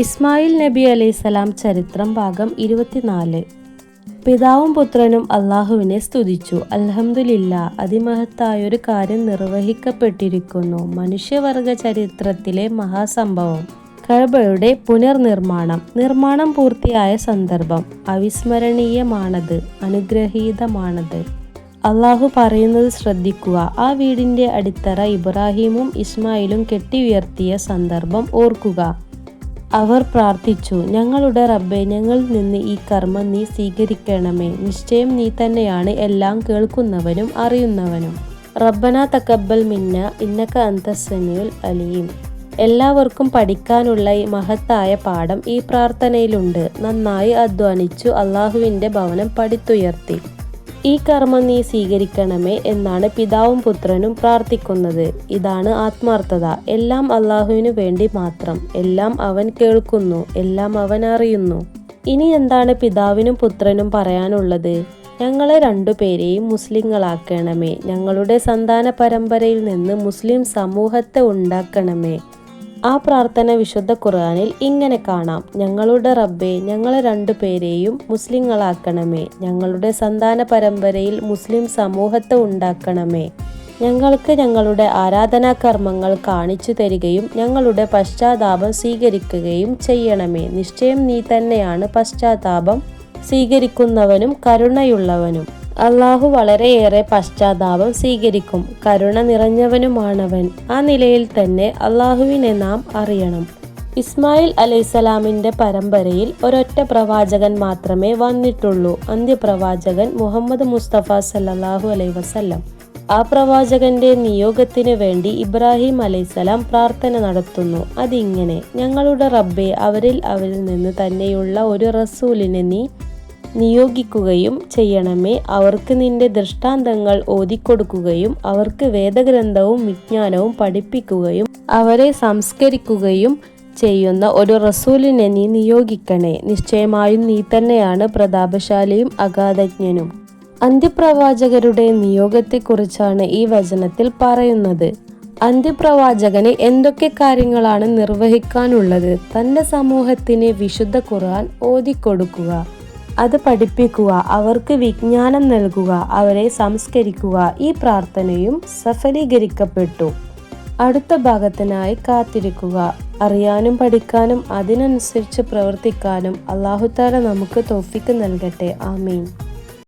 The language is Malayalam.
ഇസ്മായിൽ നബി അലൈസലാം ചരിത്രം ഭാഗം ഇരുപത്തിനാല്. പിതാവും പുത്രനും അള്ളാഹുവിനെ സ്തുതിച്ചു. അലഹമുല്ല അതിമഹത്തായൊരു കാര്യം നിർവഹിക്കപ്പെട്ടിരിക്കുന്നു. മനുഷ്യവർഗ ചരിത്രത്തിലെ മഹാസംഭവം. കഴബയുടെ പുനർനിർമ്മാണം. നിർമ്മാണം പൂർത്തിയായ സന്ദർഭം. അവിസ്മരണീയമാണത്. അനുഗ്രഹീതമാണത്. അള്ളാഹു പറയുന്നത് ശ്രദ്ധിക്കുക. ആ വീടിന്റെ അടിത്തറ ഇബ്രാഹിമും ഇസ്മായിലും കെട്ടിയുയർത്തിയ സന്ദർഭം ഓർക്കുക. അവർ പ്രാർത്ഥിച്ചു ഞങ്ങളുടെ റബ്ബെ ഞങ്ങളിൽ നിന്ന് ഈ കർമ്മം നീ സ്വീകരിക്കണമേ. നിശ്ചയം നീ തന്നെയാണ് എല്ലാം കേൾക്കുന്നവനും അറിയുന്നവനും. റബ്ബന തക്കബൽ മിന്ന ഇന്നക അന്തസ്സനിയുൽ അലിയും എല്ലാവർക്കും പഠിക്കാനുള്ള ഈ മഹത്തായ പാഠം ഈ പ്രാർത്ഥനയിലുണ്ട്. നന്നായി അധ്വാനിച്ചു അള്ളാഹുവിന്റെ ഭവനം പടുത്തുയർത്തി. ഈ കർമ്മം നീ സ്വീകരിക്കണമേ എന്നാണ് പിതാവും പുത്രനും പ്രാർത്ഥിക്കുന്നത്. ഇതാണ് ആത്മാർത്ഥത. എല്ലാം അള്ളാഹുവിനു വേണ്ടി മാത്രം. എല്ലാം അവൻ കേൾക്കുന്നു. എല്ലാം അവൻ അറിയുന്നു. ഇനി എന്താണ് പിതാവിനും പുത്രനും പറയാനുള്ളത്? ഞങ്ങളെ രണ്ടുപേരെയും മുസ്ലിങ്ങളാക്കണമേ. ഞങ്ങളുടെ സന്താന പരമ്പരയിൽ നിന്ന് മുസ്ലിം സമൂഹത്തെ ഉണ്ടാക്കണമേ. ആ പ്രാർത്ഥന വിശുദ്ധ ഖുർആനിൽ ഇങ്ങനെ കാണാം. ഞങ്ങളുടെ റബ്ബെ ഞങ്ങളെ രണ്ടുപേരെയും മുസ്ലിങ്ങളാക്കണമേ. ഞങ്ങളുടെ സന്താന പരമ്പരയിൽ മുസ്ലിം സമൂഹത്തെ ഉണ്ടാക്കണമേ. ഞങ്ങൾക്ക് ഞങ്ങളുടെ ആരാധനാ കർമ്മങ്ങൾ കാണിച്ചു തരികയും ഞങ്ങളുടെ പശ്ചാത്താപം സ്വീകരിക്കുകയും ചെയ്യണമേ. നിശ്ചയം നീ തന്നെയാണ് പശ്ചാത്താപം സ്വീകരിക്കുന്നവനും കരുണയുള്ളവനും. അള്ളാഹു വളരെയേറെ പശ്ചാത്താപം സ്വീകരിക്കും. കരുണ നിറഞ്ഞവനുമാണവൻ. ആ നിലയിൽ തന്നെ അള്ളാഹുവിനെ നാം അറിയണം. ഇസ്മായിൽ അലൈസലാമിന്റെ പരമ്പരയിൽ ഒരൊറ്റ പ്രവാചകൻ മാത്രമേ വന്നിട്ടുള്ളൂ. അന്ത്യപ്രവാചകൻ മുഹമ്മദ് മുസ്തഫ സല്ലാഹു അലൈ വസല്ലം. ആ പ്രവാചകന്റെ നിയോഗത്തിന് വേണ്ടി ഇബ്രാഹിം അലൈസലാം പ്രാർത്ഥന നടത്തുന്നു. അതിങ്ങനെ ഞങ്ങളുടെ റബ്ബെ അവരിൽ അവരിൽ നിന്ന് തന്നെയുള്ള ഒരു റസൂലിനെ നീ നിയോഗിക്കുകയും ചെയ്യണമേ. അവർക്ക് നിന്റെ ദൃഷ്ടാന്തങ്ങൾ ഓതിക്കൊടുക്കുകയും അവർക്ക് വേദഗ്രന്ഥവും വിജ്ഞാനവും പഠിപ്പിക്കുകയും അവരെ സംസ്കരിക്കുകയും ചെയ്യുന്ന ഒരു റസൂലിനെ നീ നിയോഗിക്കണേ. നിശ്ചയമായും നീ തന്നെയാണ് പ്രതാപശാലിയും അഗാധജ്ഞനും. അന്ത്യപ്രവാചകരുടെ നിയോഗത്തെക്കുറിച്ചാണ് ഈ വചനത്തിൽ പറയുന്നത്. അന്ത്യപ്രവാചകന് എന്തൊക്കെ കാര്യങ്ങളാണ് നിർവഹിക്കാനുള്ളത്? തന്റെ സമൂഹത്തിന് വിശുദ്ധ ഖുർആൻ ഓതിക്കൊടുക്കുക. അത് പഠിപ്പിക്കുക അവർക്ക് വിജ്ഞാനം നൽകുക അവരെ സംസ്കരിക്കുക. ഈ പ്രാർത്ഥനയും സഫലീകരിക്കപ്പെട്ടു. അടുത്ത ഭാഗത്തിനായി കാത്തിരിക്കുക. അറിയാനും പഠിക്കാനും അതിനനുസരിച്ച് പ്രവർത്തിക്കാനും അള്ളാഹുത്താല നമുക്ക് തോഫിക്ക് നൽകട്ടെ. ആമീൻ.